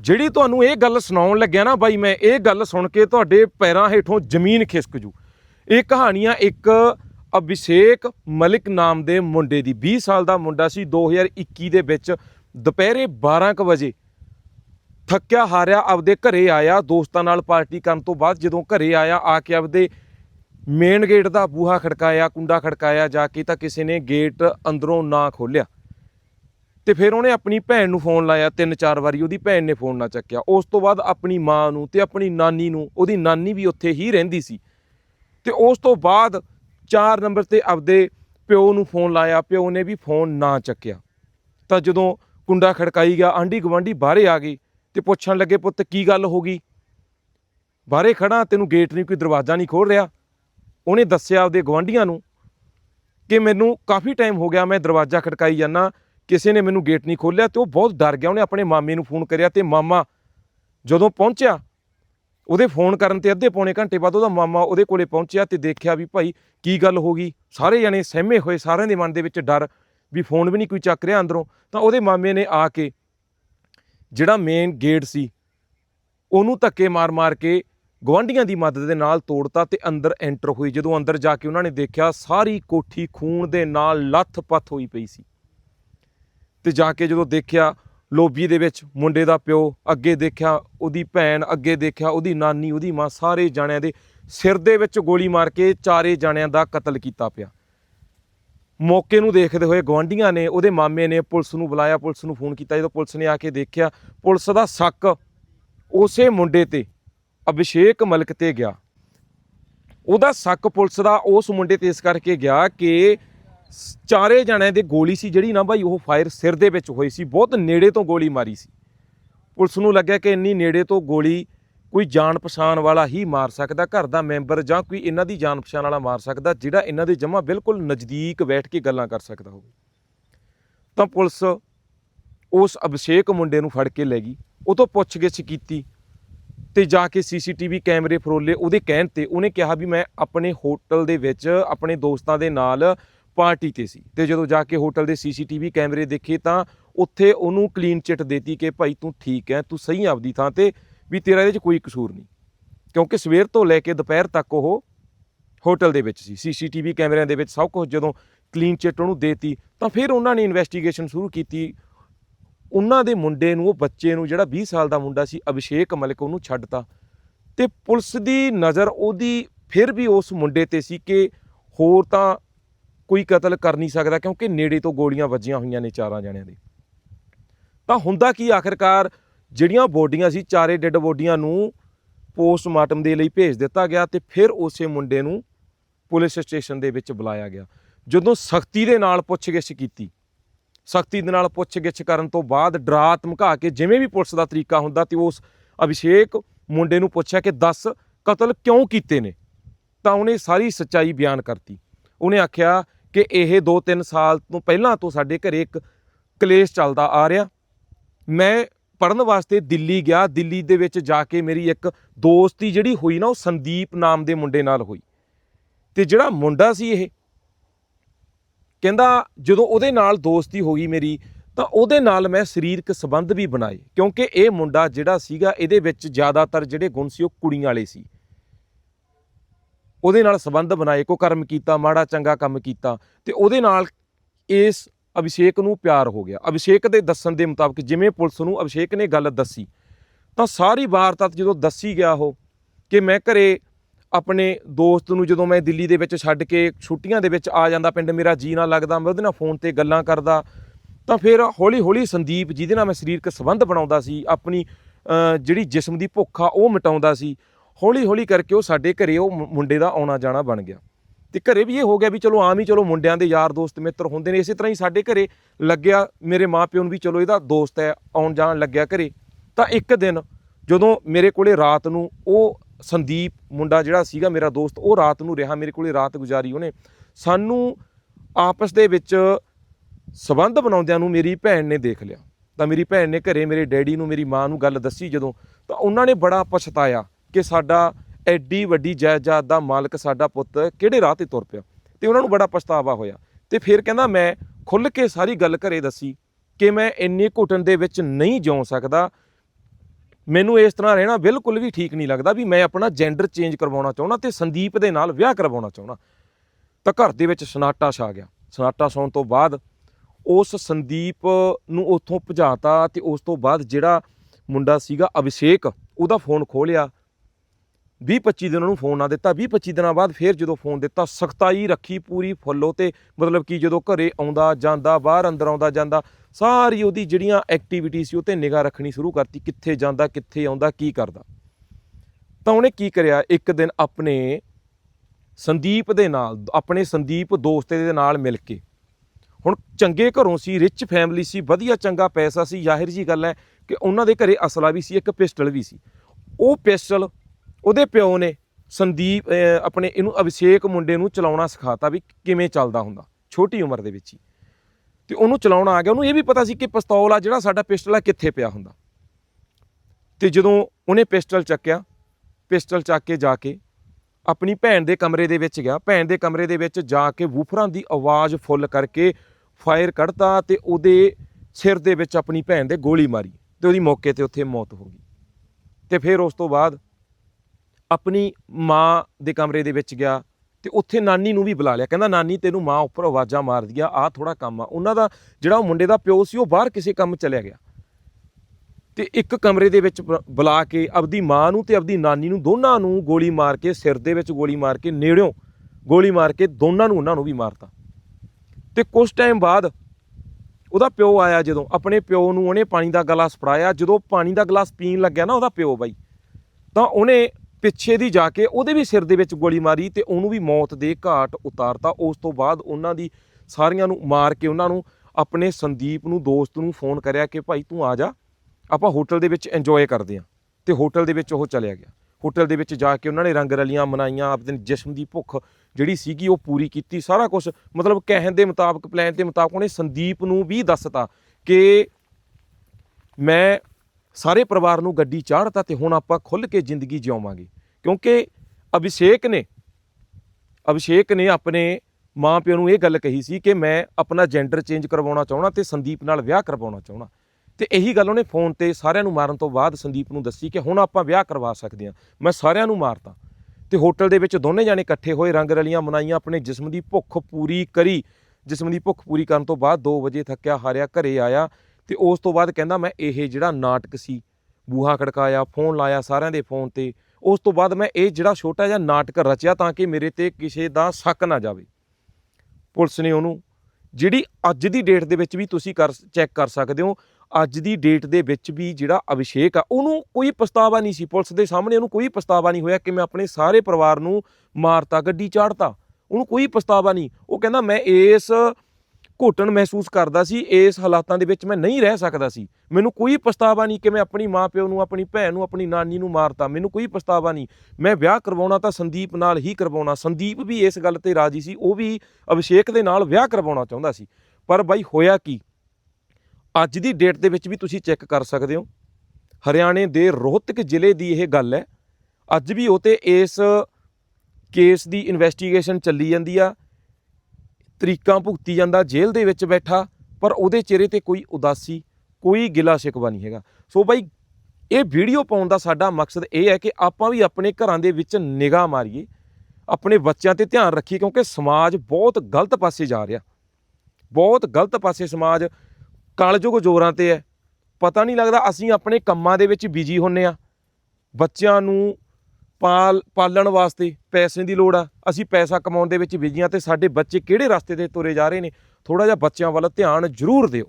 ਜਿਹੜੀ ਤੁਹਾਨੂੰ ਇਹ ਗੱਲ ਸੁਣਾਉਣ ਲੱਗਿਆ ਨਾ ਬਾਈ, ਮੈਂ ਇਹ ਗੱਲ ਸੁਣ ਕੇ ਤੁਹਾਡੇ ਪੈਰਾਂ ਹੇਠੋਂ ਜ਼ਮੀਨ ਖਿਸਕ ਜੂ। ਇਹ ਕਹਾਣੀਆਂ ਇੱਕ ਅਭਿਸ਼ੇਕ ਮਲਿਕ ਨਾਮ ਦੇ ਮੁੰਡੇ ਦੀ 20 ਸਾਲ ਦਾ ਮੁੰਡਾ ਸੀ 2021 ਦੇ ਵਿੱਚ ਦੁਪਹਿਰੇ 12 ਕੁ ਵਜੇ ਥੱਕਿਆ ਹਾਰਿਆ ਆਪਦੇ ਘਰੇ ਆਇਆ, ਦੋਸਤਾਂ ਨਾਲ ਪਾਰਟੀ ਕਰਨ ਤੋਂ ਬਾਅਦ ਜਦੋਂ ਘਰੇ ਆਇਆ, ਆ ਕੇ ਆਪਦੇ ਮੇਨ ਗੇਟ ਦਾ ਬੂਹਾ ਖੜਕਾਇਆ, ਕੁੰਡਾ ਖੜਕਾਇਆ, ਜਾ ਕੇ ਤਾਂ ਕਿਸੇ ਨੇ ਗੇਟ ਅੰਦਰੋਂ ਨਾ ਖੋਲਿਆ ਤੇ ਫਿਰ ਉਹਨੇ ਆਪਣੀ ਭੈਣ ਨੂੰ ਫੋਨ ਲਾਇਆ, ਤਿੰਨ ਚਾਰ ਵਾਰੀ, ਉਹਦੀ ਭੈਣ ਨੇ ਫੋਨ ਨਾ ਚੱਕਿਆ। ਉਸ ਤੋਂ ਬਾਅਦ ਆਪਣੀ ਮਾਂ ਨੂੰ ਤੇ ਆਪਣੀ ਨਾਨੀ ਨੂੰ, ਉਹਦੀ ਨਾਨੀ ਵੀ ਉੱਥੇ ਹੀ ਰਹਿੰਦੀ ਸੀ। ਤੇ ਉਸ ਤੋਂ ਬਾਅਦ 4 ਨੰਬਰ ਤੇ ਆਪਦੇ ਪਿਓ ਨੂੰ ਫੋਨ ਲਾਇਆ, ਪਿਓ ਨੇ ਵੀ ਫੋਨ ਨਾ ਚੱਕਿਆ। ਤਾਂ ਜਦੋਂ ਕੁੰਡਾ ਖੜਕਾਈ ਗਿਆ, ਆਂਢੀ ਗਵਾਂਢੀ ਬਾਹਰੇ ਆ ਗਏ ਤੇ ਪੁੱਛਣ ਲੱਗੇ, ਪੁੱਤ, ਕੀ ਗੱਲ ਹੋ ਗਈ? ਬਾਹਰੇ ਖੜਾ ਤੈਨੂੰ ਗੇਟ ਨਹੀਂ, ਕੋਈ ਦਰਵਾਜ਼ਾ ਨਹੀਂ ਖੋਲ ਰਿਹਾ। ਉਹਨੇ ਦੱਸਿਆ ਆਪਦੇ ਗਵਾਂਢੀਆਂ ਨੂੰ ਕਿ ਮੈਨੂੰ ਕਾਫੀ ਟਾਈਮ ਹੋ ਗਿਆ, ਮੈਂ ਦਰਵਾਜ਼ਾ ਖੜਕਾਈ ਜਾਂਦਾ ਕਿਸੇ ਨੇ ਮੈਨੂੰ ਗੇਟ ਨਹੀਂ ਖੋਲ੍ਹਿਆ ਤੇ ਉਹ ਬਹੁਤ ਡਰ ਗਿਆ। ਉਹਨੇ ਆਪਣੇ ਮਾਮੇ ਨੂੰ ਫੋਨ ਕਰਿਆ ਤੇ ਮਾਮਾ ਜਦੋਂ ਪਹੁੰਚਿਆ, ਉਹਦੇ ਫੋਨ ਕਰਨ ਤੇ ਅੱਧੇ ਪੌਣੇ ਘੰਟੇ ਬਾਅਦ ਉਹਦਾ ਮਾਮਾ ਉਹਦੇ ਕੋਲੇ ਪਹੁੰਚਿਆ ਤੇ ਦੇਖਿਆ ਵੀ ਭਾਈ ਕੀ ਗੱਲ ਹੋ ਗਈ। ਸਾਰੇ ਜਣੇ ਸਹਿਮੇ ਹੋਏ, ਸਾਰਿਆਂ ਦੇ ਮਨ ਦੇ ਵਿੱਚ ਡਰ ਵੀ ਫੋਨ ਵੀ ਨਹੀਂ ਕੋਈ ਚੱਕ ਰਿਹਾ ਅੰਦਰੋਂ। ਤਾਂ ਉਹਦੇ ਮਾਮੇ ਨੇ ਆ ਕੇ ਜਿਹੜਾ ਮੇਨ ਗੇਟ ਸੀ, ਉਹਨੂੰ ਧੱਕੇ ਮਾਰ-ਮਾਰ ਕੇ ਗਵਾਂਢੀਆਂ ਦੀ ਮਦਦ ਦੇ ਨਾਲ ਤੋੜਤਾ ਤੇ ਅੰਦਰ ਐਂਟਰ ਹੋਈ। ਜਦੋਂ ਅੰਦਰ ਜਾ ਕੇ ਉਹਨਾਂ ਨੇ ਦੇਖਿਆ, ਸਾਰੀ ਕੋਠੀ ਖੂਨ ਦੇ ਨਾਲ ਲੱਥ-ਪੱਥ ਹੋਈ ਪਈ ਸੀ। ਤੇ ਜਾ ਕੇ ਜਦੋਂ ਦੇਖਿਆ ਲੋਬੀ ਦੇ ਵਿੱਚ ਮੁੰਡੇ ਦਾ ਪਿਓ, ਅੱਗੇ ਦੇਖਿਆ ਉਹਦੀ ਭੈਣ, ਅੱਗੇ ਦੇਖਿਆ ਉਹਦੀ ਨਾਨੀ, ਉਹਦੀ ਮਾਂ, ਸਾਰੇ ਜਾਣਿਆਂ ਦੇ ਸਿਰ ਦੇ ਵਿੱਚ ਗੋਲੀ ਮਾਰ ਕੇ ਚਾਰੇ ਜਾਣਿਆਂ ਦਾ ਕਤਲ ਕੀਤਾ ਪਿਆ। ਮੌਕੇ ਨੂੰ ਦੇਖਦੇ ਹੋਏ ਗਵਾਂਢੀਆਂ ਨੇ, ਉਹਦੇ ਮਾਮੇ ਨੇ ਪੁਲਿਸ ਨੂੰ ਬੁਲਾਇਆ, ਪੁਲਿਸ ਨੂੰ ਫੋਨ ਕੀਤਾ। ਜਦੋਂ ਪੁਲਿਸ ਨੇ ਆ ਕੇ ਦੇਖਿਆ, ਪੁਲਿਸ ਦਾ ਸ਼ੱਕ ਉਸੇ ਮੁੰਡੇ ਤੇ, ਅਭਿਸ਼ੇਕ ਮਲਕ ਤੇ ਗਿਆ। ਉਹਦਾ ਸ਼ੱਕ ਪੁਲਿਸ ਦਾ ਉਸ ਮੁੰਡੇ ਤੇ ਇਸ ਕਰਕੇ ਗਿਆ ਕਿ ਚਾਰੇ ਜਣਿਆਂ ਦੇ ਗੋਲੀ ਸੀ ਜਿਹੜੀ ਨਾ ਭਾਈ ਉਹ ਫਾਇਰ ਸਿਰ ਦੇ ਵਿੱਚ ਹੋਈ ਸੀ। ਬਹੁਤ ਨੇੜੇ ਤੋਂ ਗੋਲੀ ਮਾਰੀ ਸੀ। ਪੁਲਿਸ ਨੂੰ ਲੱਗਿਆ ਕਿ ਇੰਨੀ ਨੇੜੇ ਤੋਂ ਗੋਲੀ ਕੋਈ ਜਾਣ ਪਛਾਣ ਵਾਲਾ ਹੀ ਮਾਰ ਸਕਦਾ, ਘਰ ਦਾ ਮੈਂਬਰ ਜਾਂ ਕੋਈ ਇਹਨਾਂ ਦੀ ਜਾਣ ਪਛਾਣ ਵਾਲਾ ਮਾਰ ਸਕਦਾ, ਜਿਹੜਾ ਇਹਨਾਂ ਦੇ ਜਮਾ ਬਿਲਕੁਲ ਨਜ਼ਦੀਕ ਬੈਠ ਕੇ ਗੱਲਾਂ ਕਰ ਸਕਦਾ ਹੋਵੇ। ਤਾਂ ਪੁਲਿਸ ਉਸ ਅਭਿਸ਼ੇਕ ਮੁੰਡੇ ਨੂੰ ਫੜ ਕੇ ਲੈ ਗਈ। ਉਹ ਤੋਂ ਪੁੱਛਗਿੱਛ ਕੀਤੀ ਤੇ ਜਾ ਕੇ ਸੀਸੀਟੀਵੀ ਕੈਮਰੇ ਫਰੋਲੇ। ਉਹਦੇ ਕਹਿਣ ਤੇ ਉਹਨੇ ਕਿਹਾ ਵੀ ਮੈਂ ਆਪਣੇ ਹੋਟਲ ਦੇ ਵਿੱਚ, ਆਪਣੇ ਦੋਸਤਾਂ ਦੇ ਨਾਲ ਪਾਰਟੀ ਤੇ ਸੀ। ਤੇ ਜਦੋਂ ਜਾ ਕੇ ਹੋਟਲ ਦੇ ਸੀਸੀਟੀਵੀ ਕੈਮਰੇ ਦੇਖੇ ਤਾਂ ਉੱਥੇ ਉਹਨੂੰ ਕਲੀਨ ਚਿੱਟ ਦੇਤੀ ਕਿ ਭਾਈ ਤੂੰ ਠੀਕ ਹੈ ਤੂੰ ਸਹੀ ਆਪਦੀ ਥਾਂ ਤੇ ਵੀ ਤੇਰਾ ਇਹਦੇ 'ਚ ਕੋਈ ਕਸੂਰ ਨਹੀਂ। ਕਿਉਂਕਿ ਸਵੇਰ ਤੋਂ ਲੈ ਕੇ ਦੁਪਹਿਰ ਤੱਕ ਉਹ ਹੋਟਲ ਦੇ ਵਿੱਚ ਸੀ। ਸੀਸੀਟੀਵੀ ਕੈਮਰਿਆਂ ਦੇ ਵਿੱਚ ਸਭ ਕੁਝ ਜਦੋਂ ਕਲੀਨ ਚਿੱਟ ਉਹਨੂੰ ਦੇਤੀ ਤਾਂ ਫਿਰ ਉਹਨਾਂ ਨੇ ਇਨਵੈਸਟੀਗੇਸ਼ਨ ਸ਼ੁਰੂ ਕੀਤੀ। ਉਹਨਾਂ ਦੇ ਮੁੰਡੇ ਨੂੰ, ਉਹ ਬੱਚੇ ਨੂੰ ਜਿਹੜਾ 20 ਸਾਲ ਦਾ ਮੁੰਡਾ ਸੀ, ਅਭਿਸ਼ੇਕ ਮਲਿਕ ਉਹਨੂੰ ਛੱਡਤਾ। ਤੇ ਪੁਲਿਸ ਦੀ ਨਜ਼ਰ ਉਹਦੀ ਫਿਰ ਵੀ ਉਸ ਮੁੰਡੇ ਤੇ ਸੀ ਕਿ ਹੋਰ ਤਾਂ ਕੋਈ ਕਤਲ ਕਰ ਨਹੀਂ ਸਕਦਾ ਕਿਉਂਕਿ ਨੇੜੇ ਤੋਂ ਗੋਲੀਆਂ ਵੱਜੀਆਂ ਹੋਈਆਂ ਨੇ ਚਾਰਾਂ ਜਣਿਆਂ ਦੇ। ਤਾਂ ਹੁੰਦਾ ਕੀ ਆਖਰਕਾਰ ਜਿਹੜੀਆਂ ਬੋਡੀਆਂ ਸੀ, ਚਾਰੇ ਡੈੱਡ ਬੋਡੀਆਂ ਨੂੰ ਪੋਸਟਮਾਰਟਮ ਦੇ ਲਈ ਭੇਜ ਦਿੱਤਾ ਗਿਆ ਤੇ ਫਿਰ ਉਸੇ ਮੁੰਡੇ ਨੂੰ ਪੁਲਿਸ ਸਟੇਸ਼ਨ ਦੇ ਵਿੱਚ ਬੁਲਾਇਆ ਗਿਆ। ਜਦੋਂ ਸਖਤੀ ਦੇ ਨਾਲ ਪੁੱਛਗਿੱਛ ਕੀਤੀ, ਸਖਤੀ ਦੇ ਨਾਲ ਪੁੱਛਗਿੱਛ ਕਰਨ ਤੋਂ ਬਾਅਦ ਡਰਾ ਧਮਕਾ ਕੇ ਜਿਵੇਂ ਵੀ ਪੁਲਿਸ ਦਾ ਤਰੀਕਾ ਹੁੰਦਾ ਤੇ ਉਸ ਅਭਿਸ਼ੇਕ ਮੁੰਡੇ ਨੂੰ ਪੁੱਛਿਆ ਕਿ ਦੱਸ ਕਤਲ ਕਿਉਂ ਕੀਤੇ ਨੇ? ਤਾਂ ਉਹਨੇ ਸਾਰੀ ਸੱਚਾਈ ਬਿਆਨ ਕਰਤੀ। ਉਹਨੇ ਆਖਿਆ ਕਿ ਇਹ 2-3 ਸਾਲ ਤੋਂ ਪਹਿਲਾਂ ਤੋਂ ਸਾਡੇ ਘਰੇ ਇੱਕ ਕਲੇਸ਼ ਚੱਲਦਾ ਆ ਰਿਹਾ। ਮੈਂ ਪੜਨ ਵਾਸਤੇ ਦਿੱਲੀ ਗਿਆ। ਦਿੱਲੀ ਦੇ ਵਿੱਚ ਜਾ ਕੇ ਮੇਰੀ ਇੱਕ ਦੋਸਤੀ ਜਿਹੜੀ ਹੋਈ ਨਾ, ਉਹ ਸੰਦੀਪ ਨਾਮ ਦੇ ਮੁੰਡੇ ਨਾਲ ਹੋਈ। ਤੇ ਜਿਹੜਾ ਮੁੰਡਾ ਸੀ ਇਹ, ਕਹਿੰਦਾ ਜਦੋਂ ਉਹਦੇ ਨਾਲ ਦੋਸਤੀ ਹੋ ਗਈ ਮੇਰੀ, ਤਾਂ ਉਹਦੇ ਨਾਲ ਮੈਂ ਸਰੀਰਕ ਸੰਬੰਧ ਵੀ ਬਣਾਏ। ਕਿਉਂਕਿ ਇਹ ਮੁੰਡਾ ਜਿਹੜਾ ਸੀਗਾ, ਇਹਦੇ ਵਿੱਚ ਜ਼ਿਆਦਾਤਰ ਜਿਹੜੇ ਗੁਣ ਸੀ, ਉਹ ਕੁੜੀਆਂ ਵਾਲੇ ਸੀ। ਉਹਦੇ ਨਾਲ ਸੰਬੰਧ ਬਣਾਏ ਕੋ ਕਰਮ ਕੀਤਾ, ਮਾੜਾ ਚੰਗਾ ਕੰਮ ਕੀਤਾ, ਤੇ ਉਹਦੇ ਨਾਲ ਇਸ ਅਭਿਸ਼ੇਕ ਨੂੰ ਪਿਆਰ ਹੋ ਗਿਆ। ਅਭਿਸ਼ੇਕ ਦੇ ਦੱਸਣ ਦੇ ਮੁਤਾਬਕ ਜਿਵੇਂ ਪੁਲਿਸ ਨੂੰ ਅਭਿਸ਼ੇਕ ਨੇ ਗੱਲ ਦੱਸੀ, ਤਾਂ ਸਾਰੀ ਵਾਰਦਾਤ ਜਦੋਂ ਦੱਸੀ ਗਿਆ ਉਹ, ਕਿ ਮੈਂ ਘਰੇ ਆਪਣੇ ਦੋਸਤ ਨੂੰ ਜਦੋਂ ਮੈਂ ਦਿੱਲੀ ਦੇ ਵਿੱਚ ਛੱਡ ਕੇ ਛੁੱਟੀਆਂ ਦੇ ਵਿੱਚ ਆ ਜਾਂਦਾ, ਪਿੰਡ ਮੇਰਾ ਜੀ ਨਾ ਲੱਗਦਾ, ਮੈਂ ਉਹਦੇ ਨਾਲ ਫੋਨ ਤੇ ਗੱਲਾਂ ਕਰਦਾ, ਤਾਂ ਫਿਰ ਹੌਲੀ ਹੌਲੀ ਸੰਦੀਪ, ਜਿਹਦੇ ਨਾਲ ਮੈਂ ਸਰੀਰਕ ਸੰਬੰਧ ਬਣਾਉਂਦਾ ਸੀ, ਆਪਣੀ ਜਿਹੜੀ ਜਿਸਮ ਦੀ ਭੁੱਖ ਆ, ਉਹ ਮਿਟਾਉਂਦਾ ਸੀ। ਹੌਲੀ ਹੌਲੀ ਕਰਕੇ ਉਹ ਸਾਡੇ ਘਰੇ ਉਹ ਮੁੰਡੇ ਦਾ ਆਉਣਾ ਜਾਣਾ ਬਣ ਗਿਆ। ਤੇ ਘਰੇ ਵੀ ਇਹ ਹੋ ਗਿਆ ਵੀ ਚਲੋ ਆਮ ਹੀ ਚਲੋ ਮੁੰਡਿਆਂ ਦੇ ਯਾਰ ਦੋਸਤ ਮਿੱਤਰ ਹੁੰਦੇ ਨੇ, ਇਸੇ ਤਰ੍ਹਾਂ ਹੀ ਸਾਡੇ ਘਰੇ ਲੱਗਿਆ ਮੇਰੇ ਮਾਪਿਓ ਨੂੰ ਵੀ ਚਲੋ ਇਹਦਾ ਦੋਸਤ ਹੈ, ਆਉਣ ਜਾਣ ਲੱਗਿਆ ਘਰੇ। ਤਾਂ ਇੱਕ ਦਿਨ ਜਦੋਂ ਮੇਰੇ ਕੋਲੇ ਰਾਤ ਨੂੰ ਉਹ ਸੰਦੀਪ ਮੁੰਡਾ ਜਿਹੜਾ ਸੀਗਾ ਮੇਰਾ ਦੋਸਤ, ਉਹ ਰਾਤ ਨੂੰ ਰਿਹਾ ਮੇਰੇ ਕੋਲੇ ਰਾਤ ਗੁਜ਼ਾਰੀ ਉਹਨੇ। ਸਾਨੂੰ ਆਪਸ ਦੇ ਵਿੱਚ ਸਬੰਧ ਬਣਾਉਂਦਿਆਂ ਨੂੰ ਮੇਰੀ ਭੈਣ ਨੇ ਦੇਖ ਲਿਆ। ਤਾਂ ਮੇਰੀ ਭੈਣ ਨੇ ਘਰੇ ਮੇਰੇ ਡੈਡੀ ਨੂੰ, ਮੇਰੀ ਮਾਂ ਨੂੰ ਗੱਲ ਦੱਸੀ ਜਦੋਂ। ਤਾਂ ਉਹਨਾਂ ਨੇ ਬੜਾ ਪਛਤਾਇਆ। ਕਿ ਸਾਡਾ ਐਡੀ ਵੱਡੀ ਜਾਇਦਾਦ ਦਾ ਮਾਲਕ ਸਾਡਾ ਪੁੱਤ ਕਿਹੜੇ ਰਾਹ ਤੇ ਤੁਰ ਪਿਆ? ਤੇ ਉਹਨਾਂ ਨੂੰ ਬੜਾ ਪਛਤਾਵਾ ਹੋਇਆ। ਤੇ ਫਿਰ ਕਹਿੰਦਾ, ਮੈਂ ਖੁੱਲ ਕੇ ਸਾਰੀ ਗੱਲ ਘਰੇ ਦੱਸੀ ਕਿ ਮੈਂ ਇੰਨੇ ਘੁਟਨ ਦੇ ਵਿੱਚ ਨਹੀਂ ਜਿਉ ਸਕਦਾ। ਮੈਨੂੰ ਇਸ ਤਰ੍ਹਾਂ ਰਹਿਣਾ ਬਿਲਕੁਲ ਵੀ ਠੀਕ ਨਹੀਂ ਲੱਗਦਾ ਵੀ ਮੈਂ ਆਪਣਾ ਜੈਂਡਰ ਚੇਂਜ ਕਰਵਾਉਣਾ ਚਾਹੁੰਦਾ ਤੇ ਸੰਦੀਪ ਦੇ ਨਾਲ ਵਿਆਹ ਕਰਵਾਉਣਾ ਚਾਹੁੰਦਾ। ਤਾਂ ਘਰ ਦੇ ਵਿੱਚ ਸਨਾਟਾ ਛਾ ਗਿਆ। ਸਨਾਟਾ ਸੌਣ ਤੋਂ ਬਾਅਦ ਉਸ ਸੰਦੀਪ ਨੂੰ ਉੱਥੋਂ ਭਜਾਤਾ ਤੇ ਉਸ ਤੋਂ ਬਾਅਦ ਜਿਹੜਾ ਮੁੰਡਾ ਸੀਗਾ ਅਭਿਸ਼ੇਕ, ਉਹਦਾ ਫੋਨ ਖੋਲਿਆ 20 25 ਦਿਨ ਉਹਨੂੰ ਫੋਨ ਨਾ ਦਿੱਤਾ। 20 25 ਦਿਨਾਂ ਬਾਅਦ ਫੇਰ ਜਦੋਂ ਫੋਨ ਦਿੱਤਾ, ਸਖਤਾਈ ਰੱਖੀ ਪੂਰੀ ਫੁੱਲੋ ਤੇ। ਮਤਲਬ ਕਿ ਜਦੋਂ ਘਰੇ ਆਉਂਦਾ, ਜਾਂਦਾ, ਬਾਹਰ ਅੰਦਰ ਆਉਂਦਾ, ਜਾਂਦਾ, ਸਾਰੀ ਉਹਦੀ ਜਿਹੜੀਆਂ ਐਕਟੀਵਿਟੀ ਸੀ ਉਹ ਤੇ ਨਿਗਾਹ ਰੱਖਣੀ ਸ਼ੁਰੂ ਕਰਤੀ। ਕਿੱਥੇ ਜਾਂਦਾ, ਕਿੱਥੇ ਆਉਂਦਾ, ਕੀ ਕਰਦਾ। ਤਾਂ ਉਹਨੇ ਕੀ ਕਰਿਆ? ਇੱਕ ਦਿਨ ਆਪਣੇ ਸੰਦੀਪ ਦੇ ਨਾਲ, ਆਪਣੇ ਸੰਦੀਪ ਦੋਸਤ ਦੇ ਨਾਲ ਮਿਲ ਕੇ। ਹੁਣ ਚੰਗੇ ਘਰੋਂ ਸੀ ਰਿਚ ਫੈਮਿਲੀ ਸੀ, ਵਧੀਆ ਚੰਗਾ ਪੈਸਾ ਸੀ। ਜ਼ਾਹਿਰ ਜੀ ਗੱਲ ਹੈ ਕਿ ਉਹਨਾਂ ਦੇ ਘਰੇ ਅਸਲਾ ਵੀ ਸੀ, ਇੱਕ ਪਿਸਟਲ ਵੀ ਸੀ। ਉਹ ਪਿਸਟਲ ਉਹਦੇ ਪਿਓ ਨੇ ਸੰਦੀਪ ਆਪਣੇ ਇਹਨੂੰ ਅਭਿਸ਼ੇਕ ਮੁੰਡੇ ਨੂੰ ਚਲਾਉਣਾ ਸਿਖਾਤਾ ਵੀ ਕਿਵੇਂ ਚੱਲਦਾ ਹੁੰਦਾ, ਛੋਟੀ ਉਮਰ ਦੇ ਵਿੱਚ ਹੀ। ਤੇ ਉਹਨੂੰ ਚਲਾਉਣਾ ਆ ਗਿਆ, ਉਹਨੂੰ ਇਹ ਵੀ ਪਤਾ ਸੀ ਕਿ ਪਿਸਤੌਲ ਆ ਜਿਹੜਾ ਸਾਡਾ ਪਿਸਟਲ ਆ, ਕਿੱਥੇ ਪਿਆ ਹੁੰਦਾ। ਤੇ ਜਦੋਂ ਉਹਨੇ ਪਿਸਟਲ ਚੱਕਿਆ, ਪਿਸਟਲ ਚੱਕ ਕੇ ਜਾ ਕੇ ਆਪਣੀ ਭੈਣ ਦੇ ਕਮਰੇ ਦੇ ਵਿੱਚ ਗਿਆ, ਭੈਣ ਦੇ ਕਮਰੇ ਦੇ ਵਿੱਚ ਜਾ ਕੇ ਵੂਫਰਾਂ ਦੀ ਆਵਾਜ਼ ਫੁੱਲ ਕਰਕੇ ਫਾਇਰ ਕੱਢਤਾ ਤੇ ਉਹਦੇ ਸਿਰ ਦੇ ਵਿੱਚ ਆਪਣੀ ਭੈਣ ਦੇ ਗੋਲੀ ਮਾਰੀ ਤੇ ਉਹਦੀ ਮੌਕੇ ਤੇ ਉੱਥੇ ਮੌਤ ਹੋ ਗਈ। ਤੇ ਫਿਰ ਉਸ ਤੋਂ ਬਾਅਦ ਆਪਣੀ ਮਾਂ ਦੇ ਕਮਰੇ ਦੇ ਵਿੱਚ ਗਿਆ ਤੇ ਉੱਥੇ ਨਾਨੀ ਨੂੰ ਵੀ ਬੁਲਾ ਲਿਆ। ਕਹਿੰਦਾ, ਨਾਨੀ, ਤੈਨੂੰ ਮਾਂ ਉੱਪਰ ਆਵਾਜ਼ਾਂ ਮਾਰਦੀ ਆ, ਆਹ ਥੋੜਾ ਕੰਮ ਆ। ਉਹਨਾਂ ਦਾ ਜਿਹੜਾ ਉਹ ਮੁੰਡੇ ਦਾ ਪਿਓ ਸੀ, ਉਹ ਬਾਹਰ ਕਿਸੇ ਕੰਮ ਚਲਿਆ ਗਿਆ। ਤੇ ਇੱਕ ਕਮਰੇ ਦੇ ਵਿੱਚ ਬ- ਬੁਲਾ ਕੇ ਆਪਦੀ ਮਾਂ ਨੂੰ ਤੇ ਆਪਦੀ ਨਾਨੀ ਨੂੰ ਦੋਨਾਂ ਨੂੰ ਗੋਲੀ ਮਾਰ ਕੇ, ਸਿਰ ਦੇ ਵਿੱਚ ਗੋਲੀ ਮਾਰ ਕੇ, ਨੇੜਿਓਂ ਗੋਲੀ ਮਾਰ ਕੇ ਦੋਨਾਂ ਨੂੰ ਉਹਨਾਂ ਨੂੰ ਵੀ ਮਾਰਤਾ। ਤੇ ਕੁਝ ਟਾਈਮ ਬਾਅਦ ਉਹਦਾ ਪਿਓ ਆਇਆ ਜਦੋਂ, ਆਪਣੇ ਪਿਓ ਨੂੰ ਉਹਨੇ ਪਾਣੀ ਦਾ ਗਲਾਸ ਫੜਾਇਆ। ਜਦੋਂ ਪਾਣੀ ਦਾ ਗਲਾਸ ਪੀਣ ਲੱਗਿਆ ਨਾ ਉਹਦਾ ਪਿਓ ਬਾਈ, ਤਾਂ ਉਹਨੇ ਪਿੱਛੇ ਦੀ ਜਾ ਕੇ ਉਹਦੇ ਵੀ ਸਿਰ ਦੇ ਵਿੱਚ ਗੋਲੀ ਮਾਰੀ ਤੇ ਉਹਨੂੰ ਵੀ ਮੌਤ ਦੇ ਘਾਟ ਉਤਾਰਤਾ। ਉਸ ਤੋਂ ਬਾਅਦ ਉਹਨਾਂ ਦੀ ਸਾਰੀਆਂ ਨੂੰ ਮਾਰ ਕੇ ਉਹਨਾਂ ਨੂੰ ਆਪਣੇ ਸੰਦੀਪ ਨੂੰ, ਦੋਸਤ ਨੂੰ ਫੋਨ ਕਰਿਆ ਕਿ ਭਾਈ ਤੂੰ ਆ ਜਾ, ਆਪਾਂ ਹੋਟਲ ਦੇ ਵਿੱਚ ਇੰਜੋਏ ਕਰਦੇ ਹਾਂ। ਤੇ ਹੋਟਲ ਦੇ ਵਿੱਚ ਉਹ ਚਲਿਆ ਗਿਆ। ਹੋਟਲ ਦੇ ਵਿੱਚ ਜਾ ਕੇ ਉਹਨਾਂ ਨੇ ਰੰਗ ਰਲੀਆਂ ਮਨਾਈਆਂ ਆਪਣੇ ਜਿਸਮ ਦੀ ਭੁੱਖ ਜਿਹੜੀ ਸੀਗੀ ਉਹ ਪੂਰੀ ਕੀਤੀ। ਸਾਰਾ ਕੁਝ ਮਤਲਬ ਕਹਿਣ ਦੇ ਮੁਤਾਬਕ ਪਲਾਨ ਦੇ ਮੁਤਾਬਕ ਉਹਨੇ ਸੰਦੀਪ ਨੂੰ ਵੀ ਦੱਸਤਾ ਕਿ ਮੈਂ ਸਾਰੇ ਪਰਿਵਾਰ ਨੂੰ ਗੱਡੀ ਚਾੜਤਾ ਤੇ ਹੁਣ ਆਪਾਂ ਖੁੱਲ ਕੇ ਜ਼ਿੰਦਗੀ ਜਿਉਵਾਂਗੇ। ਕਿਉਂਕਿ ਅਭਿਸ਼ੇਕ ਨੇ ਅਭਿਸ਼ੇਕ ਨੇ ਆਪਣੇ ਮਾਂ ਪਿਓ ਨੂੰ ਇਹ ਗੱਲ ਕਹੀ ਸੀ ਕਿ ਮੈਂ ਆਪਣਾ ਜੈਂਡਰ ਚੇਂਜ ਕਰਵਾਉਣਾ ਚਾਹਣਾ ਤੇ ਸੰਦੀਪ ਨਾਲ ਵਿਆਹ ਕਰਵਾਉਣਾ ਚਾਹਣਾ ਤੇ ਇਹੀ ਗੱਲ ਉਹਨੇ ਫੋਨ ਤੇ ਸਾਰਿਆਂ ਨੂੰ ਮਾਰਨ ਤੋਂ ਬਾਅਦ ਸੰਦੀਪ ਨੂੰ ਦੱਸੀ ਕਿ ਹੁਣ ਆਪਾਂ ਵਿਆਹ ਕਰਵਾ ਸਕਦੇ ਹਾਂ। ਮੈਂ ਸਾਰਿਆਂ ਨੂੰ ਮਾਰਤਾ। ਤੇ ਹੋਟਲ ਦੇ ਵਿੱਚ ਦੋਨੇ ਜਾਣੇ ਇਕੱਠੇ ਹੋਏ, ਰੰਗ ਰਲੀਆਂ ਮਨਾਈਆਂ, ਆਪਣੇ ਜਿਸਮ ਦੀ ਭੁੱਖ ਪੂਰੀ ਕਰੀ। ਜਿਸਮ ਦੀ ਭੁੱਖ ਪੂਰੀ ਕਰਨ ਤੋਂ ਬਾਅਦ 2 ਵਜੇ ਥੱਕਿਆ, ਹਾਰਿਆ, ਘਰੇ ਆਇਆ। ਤੇ ਉਸ ਤੋਂ ਬਾਅਦ ਕਹਿੰਦਾ ਮੈਂ ਇਹ ਜਿਹੜਾ ਨਾਟਕ ਸੀ, ਬੂਹਾ ਖੜਕਾਇਆ ਫੋਨ ਲਾਇਆ ਸਾਰਿਆਂ ਦੇ ਫੋਨ ਤੇ, ਉਸ ਤੋਂ ਬਾਅਦ ਮੈਂ ਇਹ ਜਿਹੜਾ ਛੋਟਾ ਜਿਹਾ ਨਾਟਕ ਰਚਿਆ ਤਾਂ ਕਿ ਮੇਰੇ ਤੇ ਕਿਸੇ ਦਾ ਸ਼ੱਕ ਨਾ ਜਾਵੇ। ਪੁਲਿਸ ਨੇ ਉਹਨੂੰ, ਜਿਹੜੀ ਅੱਜ ਦੀ ਡੇਟ ਦੇ ਵਿੱਚ ਵੀ ਤੁਸੀਂ ਕਰ ਚੈੱਕ ਕਰ ਸਕਦੇ ਹੋ, ਅੱਜ ਦੀ ਡੇਟ ਦੇ ਵਿੱਚ ਵੀ ਜਿਹੜਾ ਅਭਿਸ਼ੇਕ ਆ, ਉਹਨੂੰ ਕੋਈ ਪਛਤਾਵਾ ਨਹੀਂ ਸੀ। ਪੁਲਿਸ ਦੇ ਸਾਹਮਣੇ ਉਹਨੂੰ ਕੋਈ ਪਛਤਾਵਾ ਨਹੀਂ ਹੋਇਆ ਕਿ ਮੈਂ ਆਪਣੇ ਸਾਰੇ ਪਰਿਵਾਰ ਨੂੰ ਮਾਰਤਾ, ਗੱਡੀ ਚਾੜਤਾ। ਉਹਨੂੰ ਕੋਈ ਪਛਤਾਵਾ ਨਹੀਂ। ਉਹ ਕਹਿੰਦਾ ਮੈਂ ਇਸ ਘੁੱਟਣ ਮਹਿਸੂਸ ਕਰਦਾ ਸੀ, ਇਸ ਹਾਲਾਤਾਂ ਦੇ ਵਿੱਚ ਮੈਂ ਨਹੀਂ ਰਹਿ ਸਕਦਾ ਸੀ। ਮੈਨੂੰ ਕੋਈ ਪਛਤਾਵਾ ਨਹੀਂ ਕਿ ਮੈਂ ਆਪਣੀ ਮਾਂ ਪਿਓ ਨੂੰ, ਆਪਣੀ ਭੈਣ ਨੂੰ, ਆਪਣੀ ਨਾਨੀ ਨੂੰ ਮਾਰਤਾ। ਮੈਨੂੰ ਕੋਈ ਪਛਤਾਵਾ ਨਹੀਂ। ਮੈਂ ਵਿਆਹ ਕਰਵਾਉਣਾ ਤਾਂ ਸੰਦੀਪ ਨਾਲ ਹੀ ਕਰਵਾਉਣਾ। ਸੰਦੀਪ ਵੀ ਇਸ ਗੱਲ ਤੇ ਰਾਜੀ ਸੀ, ਉਹ ਵੀ ਅਭਿਸ਼ੇਕ ਦੇ ਨਾਲ ਵਿਆਹ ਕਰਵਾਉਣਾ ਚਾਹੁੰਦਾ ਸੀ। ਪਰ ਬਾਈ ਹੋਇਆ ਕੀ? ਅੱਜ ਦੀ ਡੇਟ ਦੇ ਵਿੱਚ ਵੀ ਤੁਸੀਂ ਚੈੱਕ ਕਰ ਸਕਦੇ ਹੋ। ਹਰਿਆਣੇ ਦੇ ਰੋਹਤਕ ਜ਼ਿਲ੍ਹੇ ਦੀ ਇਹ ਗੱਲ ਹੈ। ਅੱਜ ਵੀ ਉਹ ਤੇ ਇਸ ਕੇਸ ਦੀ ਇਨਵੈਸਟੀਗੇਸ਼ਨ ਚੱਲੀ ਜਾਂਦੀ ਆ। ਤਰੀਕਾਂ ਭੁਗਤੀ ਜਾਂਦਾ, ਜੇਲ੍ਹ ਦੇ ਵਿੱਚ ਬੈਠਾ, ਪਰ ਉਹਦੇ ਚਿਹਰੇ ਤੇ ਕੋਈ ਉਦਾਸੀ, ਕੋਈ ਗਿਲਾ ਸ਼ਿਕਵਾ ਨਹੀਂ ਹੈਗਾ। ਸੋ ਬਾਈ, ਇਹ ਵੀਡੀਓ ਪਾਉਣ ਦਾ ਸਾਡਾ ਮਕਸਦ ਇਹ ਹੈ ਕਿ ਆਪਾਂ ਵੀ ਆਪਣੇ ਘਰਾਂ ਦੇ ਵਿੱਚ ਨਿਗਾਹ ਮਾਰੀਏ, ਆਪਣੇ ਬੱਚਿਆਂ ਤੇ ਧਿਆਨ ਰੱਖੀਏ, ਕਿਉਂਕਿ ਸਮਾਜ ਬਹੁਤ ਗਲਤ ਪਾਸੇ ਜਾ ਰਿਹਾ। ਬਹੁਤ ਗਲਤ ਪਾਸੇ ਸਮਾਜ ਕਲਯੁਗ ਜੋਰਾਂ ਤੇ ਹੈ। ਪਤਾ ਨਹੀਂ ਲੱਗਦਾ ਅਸੀਂ ਆਪਣੇ ਕੰਮਾਂ ਦੇ ਵਿੱਚ ਬਿਜ਼ੀ ਹੁੰਨੇ ਆ। ਬੱਚਿਆਂ ਨੂੰ ਪਾਲ ਪਾਲਣ ਵਾਸਤੇ ਪੈਸੇ ਦੀ ਲੋੜ ਆ। ਅਸੀਂ ਪੈਸਾ ਕਮਾਉਣ ਦੇ ਵਿੱਚ ਬਿਜ਼ੀ ਆ ਤੇ ਸਾਡੇ ਬੱਚੇ ਕਿਹੜੇ ਰਸਤੇ ਤੇ ਤੁਰੇ ਜਾ ਰਹੇ ਨੇ? ਥੋੜਾ ਜਿਹਾ ਬੱਚਿਆਂ ਵੱਲ ਧਿਆਨ ਜ਼ਰੂਰ ਦਿਓ।